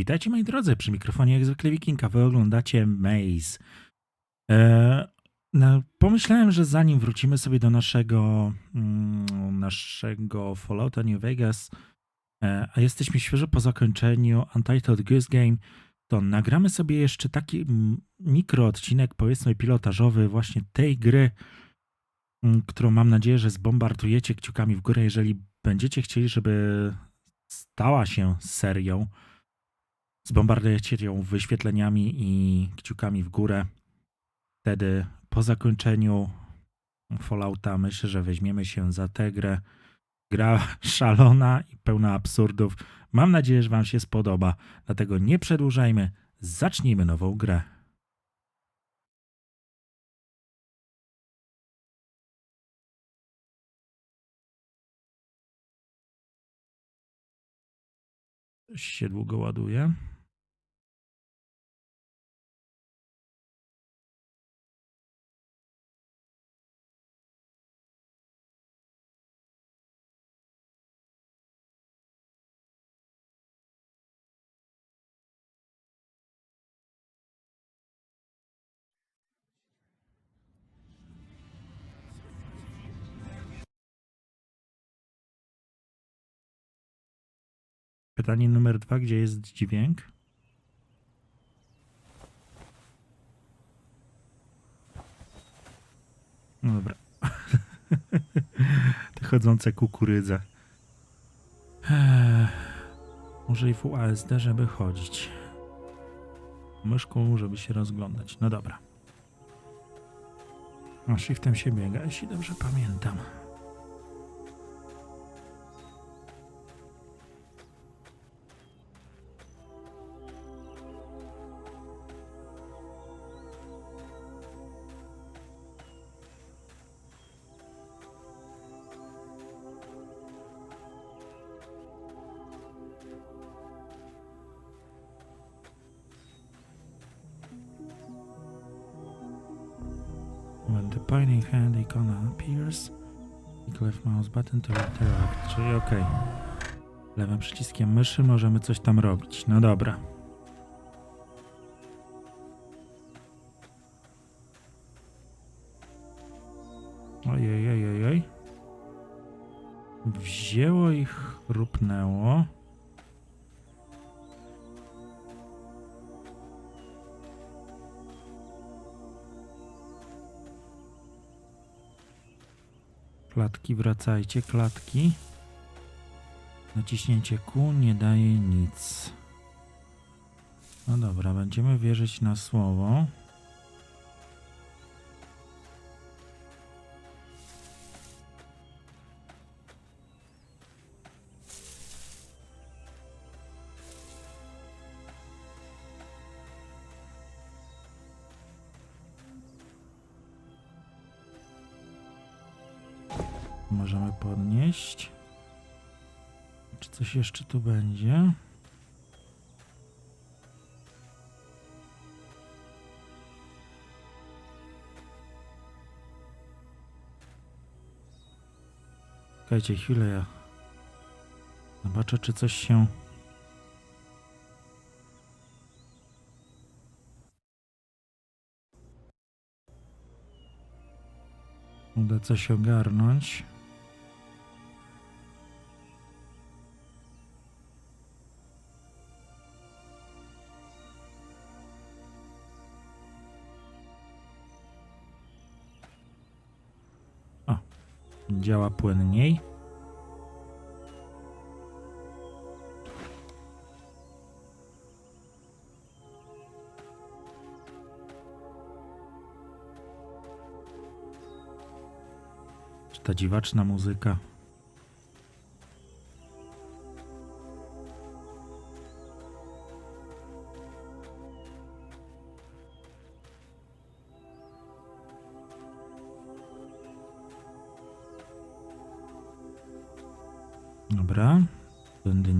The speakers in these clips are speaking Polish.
Witajcie moi drodzy, przy mikrofonie jak zwykle Wikinga, wy oglądacie Maze. E, no, pomyślałem, że zanim wrócimy sobie do naszego, mm, naszego Fallouta New Vegas, e, a jesteśmy świeżo po zakończeniu Untitled Goose Game, to nagramy sobie jeszcze taki mm, mikro odcinek, powiedzmy pilotażowy właśnie tej gry, mm, którą mam nadzieję, że zbombardujecie kciukami w górę, jeżeli będziecie chcieli, żeby stała się serią zbombardujecie ją wyświetleniami i kciukami w górę. Wtedy po zakończeniu Fallouta myślę, że weźmiemy się za tę grę. Gra szalona i pełna absurdów. Mam nadzieję, że Wam się spodoba. Dlatego nie przedłużajmy, zacznijmy nową grę. Się długo ładuje. Pytanie numer dwa, gdzie jest dźwięk? No dobra. Te chodzące kukurydze. I WASD, żeby chodzić. Myszką, żeby się rozglądać. No dobra. A shiftem się biega, jeśli dobrze pamiętam. Pointing hand icon appears, click left mouse button to interact, czyli ok. Lewym przyciskiem myszy możemy coś tam robić. No dobra. Ojej, ojej, ojej. Wzięło i chrupnęło. Klatki, wracajcie, klatki. Naciśnięcie Q nie daje nic. No dobra, będziemy wierzyć na słowo. Możemy podnieść. Czy coś jeszcze tu będzie? Czekajcie chwilę, ja zobaczę, czy coś się... Uda coś ogarnąć. Działa płynniej. Ta dziwaczna muzyka?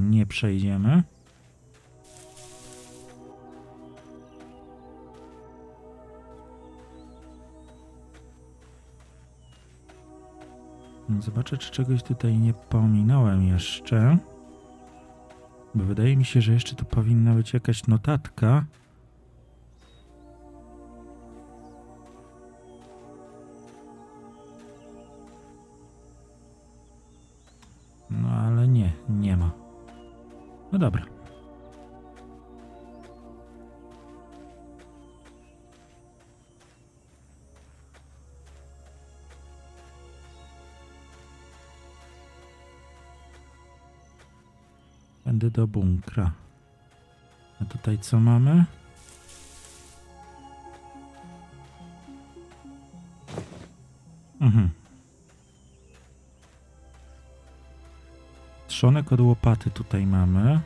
Nie przejdziemy. Zobaczę, czy czegoś tutaj nie pominąłem jeszcze. Bo wydaje mi się, że jeszcze tu powinna być jakaś notatka. Będę do bunkra. A tutaj co mamy? Mhm. Trzonek od łopaty tutaj mamy.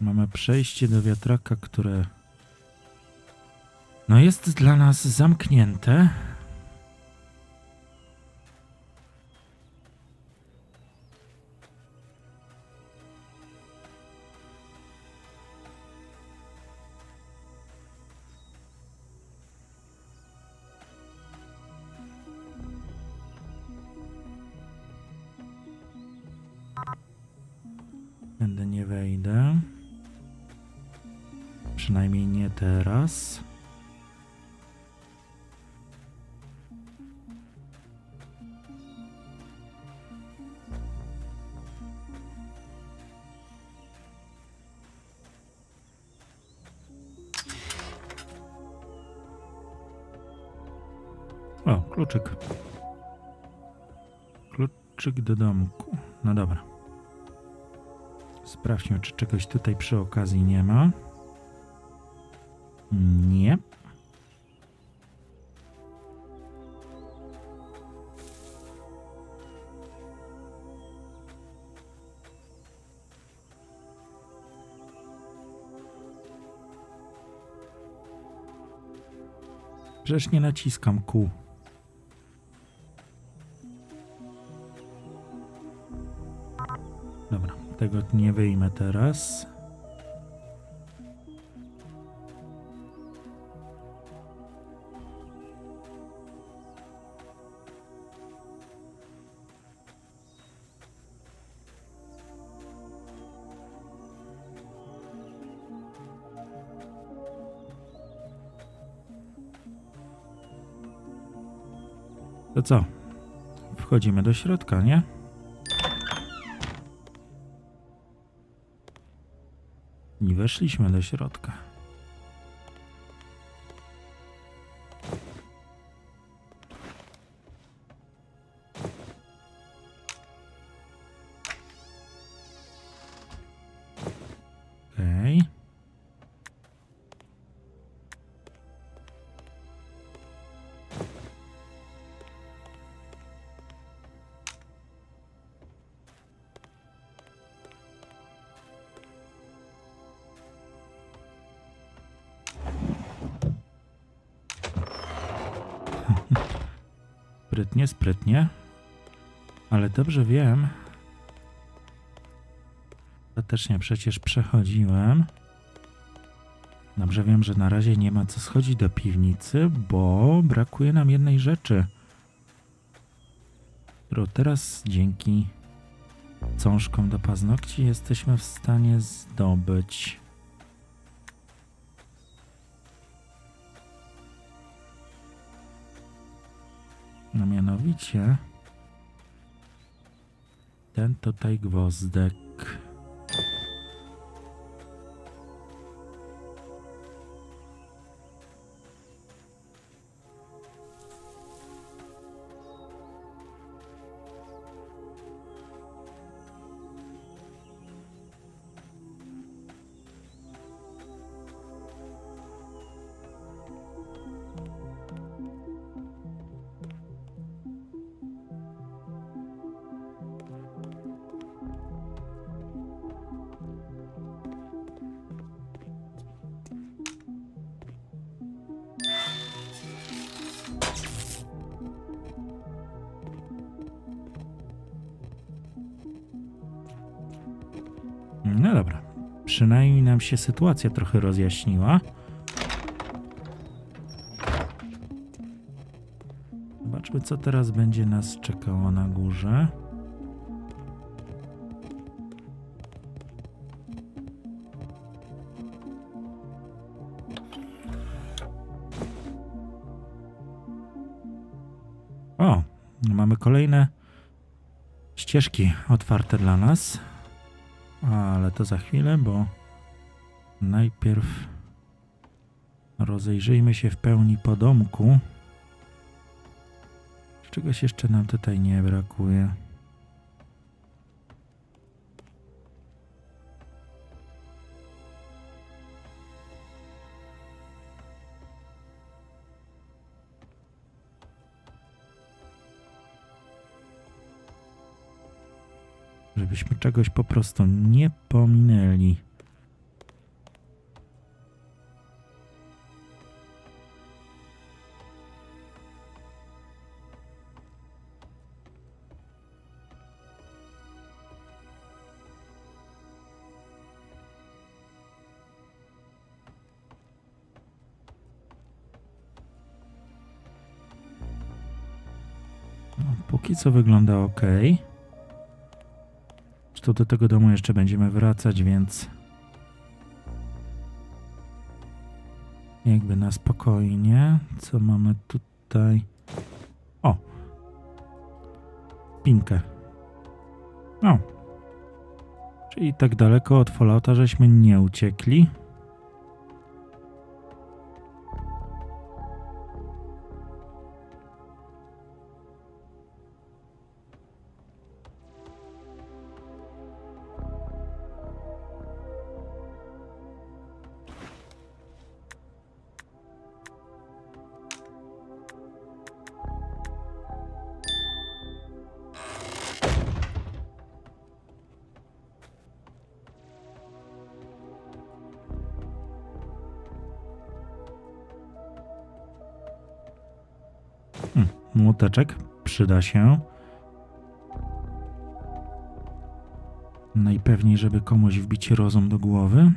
Mamy przejście do wiatraka, które no jest dla nas zamknięte. Przynajmniej nie teraz. O, kluczyk. Kluczyk do domku. No dobra. Sprawdźmy, czy czegoś tutaj przy okazji nie ma. Nie. Przecież nie naciskam kół. Dobra, tego nie wyjmę teraz. To co? Wchodzimy do środka, nie? I weszliśmy do środka. Sprytnie, sprytnie. Ale dobrze wiem. Ostatecznie przecież przechodziłem. Dobrze wiem, że na razie nie ma co schodzić do piwnicy, bo brakuje nam jednej rzeczy. Którą teraz dzięki cążkom do paznokci jesteśmy w stanie zdobyć. No mianowicie ten tutaj gwozdek. No dobra. Przynajmniej nam się sytuacja trochę rozjaśniła. Zobaczmy, co teraz będzie nas czekało na górze. O, mamy kolejne ścieżki otwarte dla nas. Ale to za chwilę, bo najpierw rozejrzyjmy się w pełni po domku. Czegoś jeszcze nam tutaj nie brakuje. Żebyśmy czegoś po prostu nie pominęli. No, póki co wygląda ok. Zresztą do tego domu jeszcze będziemy wracać, więc jakby na spokojnie. Co mamy tutaj? O! Pinkę. O! Czyli tak daleko od Fallouta, żeśmy nie uciekli. Młoteczek przyda się. Najpewniej, żeby komuś wbić rozum do głowy.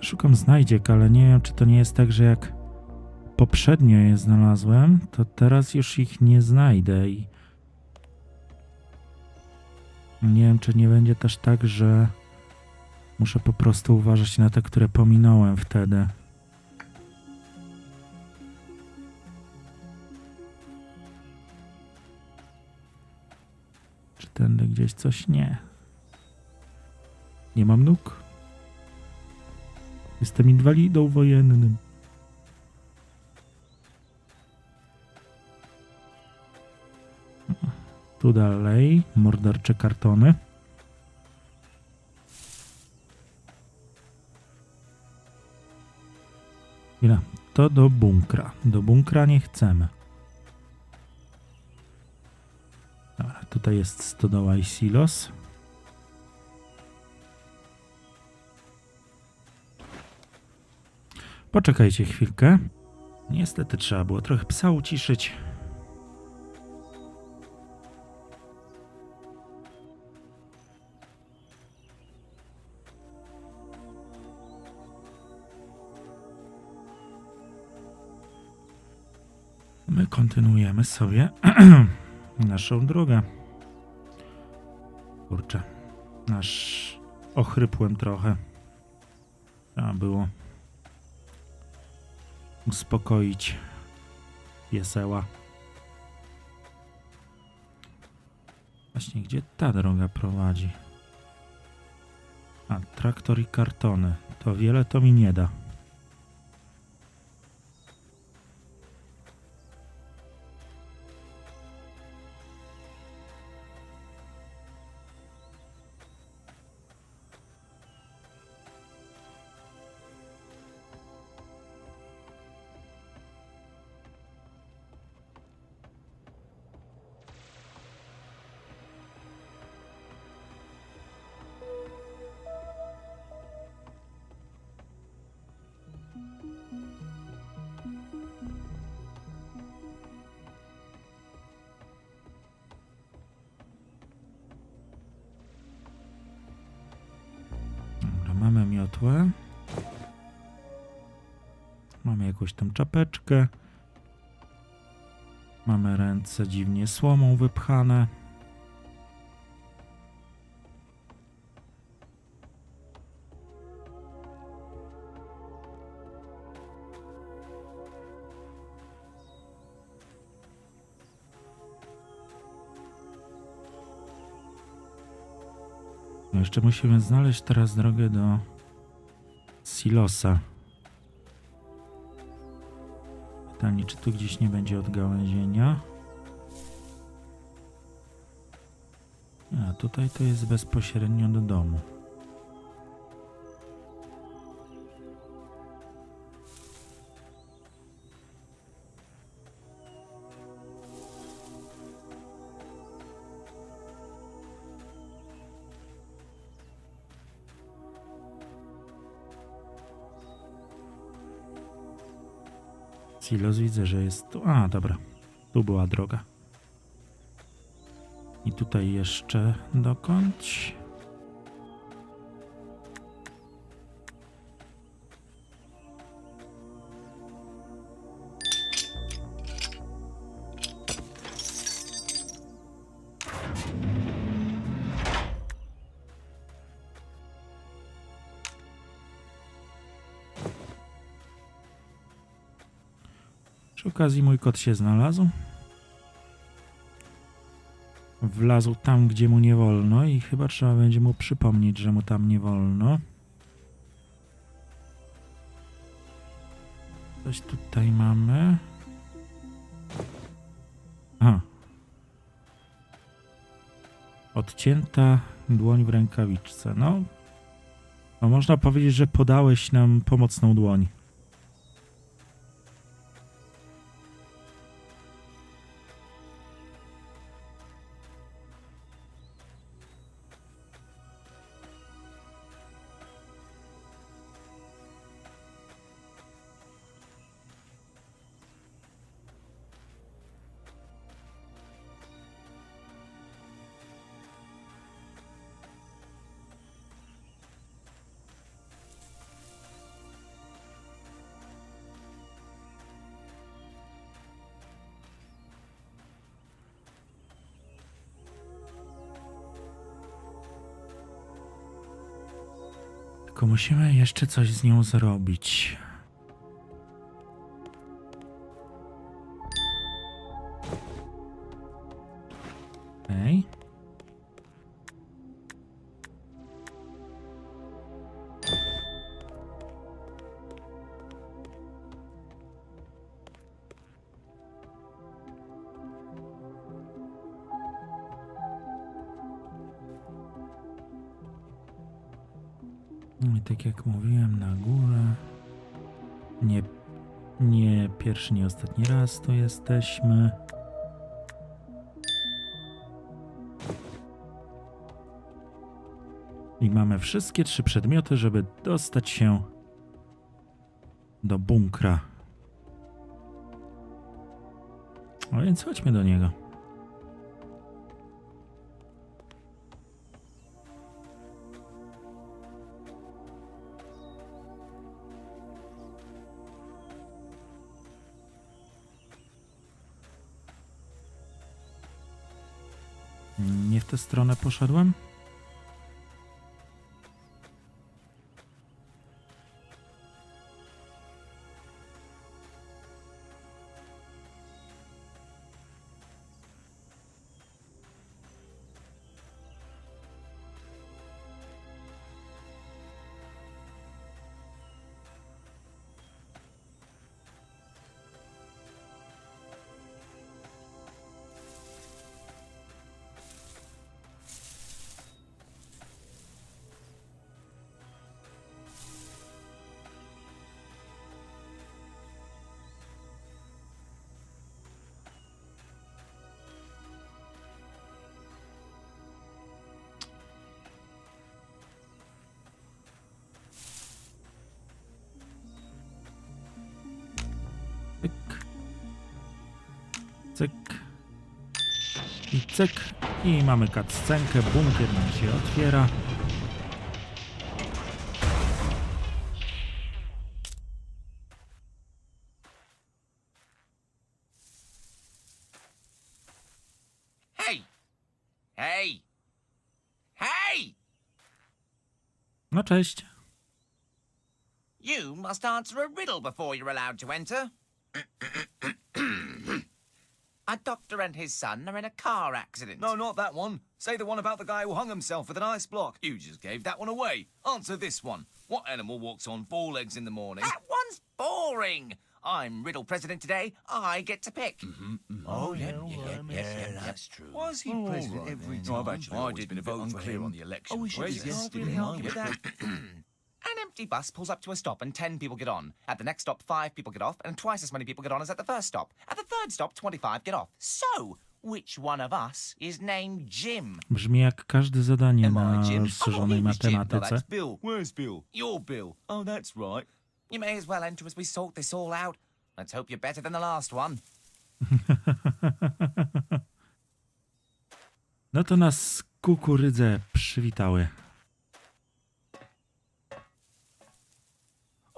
Szukam znajdziek, ale nie wiem, czy to nie jest tak, że jak poprzednio je znalazłem, to teraz już ich nie znajdę i nie wiem, czy nie będzie też tak, że muszę po prostu uważać na te, które pominąłem wtedy. Czy tędy gdzieś coś? Nie. Nie mam nóg. Jestem inwalidą wojennym. Tu dalej mordercze kartony. Chwila, to do bunkra. Do bunkra nie chcemy. Dobra, tutaj jest stodoła i silos. Poczekajcie chwilkę. Niestety trzeba było trochę psa uciszyć. My kontynuujemy sobie naszą drogę. Kurczę, aż ochrypłem trochę. Trzeba było uspokoić pieseła. Właśnie, gdzie ta droga prowadzi? A, traktor i kartony. To wiele to mi nie da. miotłę. Mamy jakąś tam czapeczkę. Mamy ręce dziwnie słomą wypchane. No jeszcze musimy znaleźć teraz drogę do silosa. Pytanie, czy tu gdzieś nie będzie odgałęzienia? A tutaj to jest bezpośrednio do domu. Silos widzę, że jest tu. A, dobra. Tu była droga. I tutaj jeszcze dokąd? Przy okazji mój kot się znalazł. Wlazł tam, gdzie mu nie wolno i chyba trzeba będzie mu przypomnieć, że mu tam nie wolno. Coś tutaj mamy. Aha. Odcięta dłoń w rękawiczce. No, no można powiedzieć, że podałeś nam pomocną dłoń. Tylko musimy jeszcze coś z nią zrobić. Okej. No I tak jak mówiłem, na górę. Nie, nie pierwszy, nie ostatni raz tu jesteśmy. I mamy wszystkie trzy przedmioty, żeby dostać się do bunkra. A więc chodźmy do niego. Tę stronę poszedłem? I cyk. I mamy cutscenkę. Bunkier nam się otwiera. Hey! Hey! No cześć. You must answer a riddle before you're allowed to enter. A doctor and his son are in a car accident. No, not that one. Say the one about the guy who hung himself with an ice block. You just gave that one away. Answer this one. What animal walks on four legs in the morning? That one's boring. I'm Riddle President today. I get to pick. Mm-hmm, mm-hmm. Oh, oh, yeah, yeah, yeah, that's true. Was he president every time? No, I've actually I always didn't been a vote bit unclear on the election. Oh, we should Where's just this? guessed Can't really him, with that. An empty bus pulls up to a stop and 10 people get on. At the next stop, 5 people get off, and twice as many people get on as at the first stop. At the third stop, 25 get off. So, which one of us is named Jim? Brzmi jak każde zadanie Am I na Jim? rozszerzonej Oh, was Jim. No, matematyce. That's Bill. Where's Bill? You're Bill. Oh, that's right. You may as well enter as we sort this all out. Let's hope you're better than the last one. No to nas kukurydze przywitały.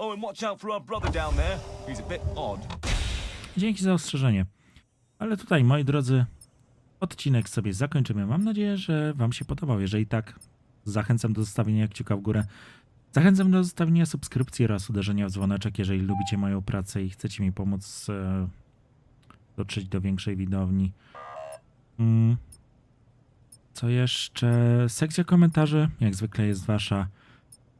Oh, and watch out for our brother down there. He's a bit odd. Dzięki za ostrzeżenie. Ale tutaj, moi drodzy, odcinek sobie zakończymy. Mam nadzieję, że Wam się podobał. Jeżeli tak, zachęcam do zostawienia kciuka w górę. Zachęcam do zostawienia subskrypcji oraz uderzenia w dzwoneczek, jeżeli lubicie moją pracę i chcecie mi pomóc e, dotrzeć do większej widowni. Mm. Co jeszcze? Sekcja komentarzy, jak zwykle jest Wasza.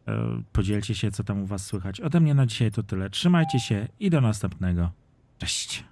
E, Podzielcie się, co tam u Was słychać. Ode mnie na dzisiaj to tyle. Trzymajcie się i do następnego. Cześć.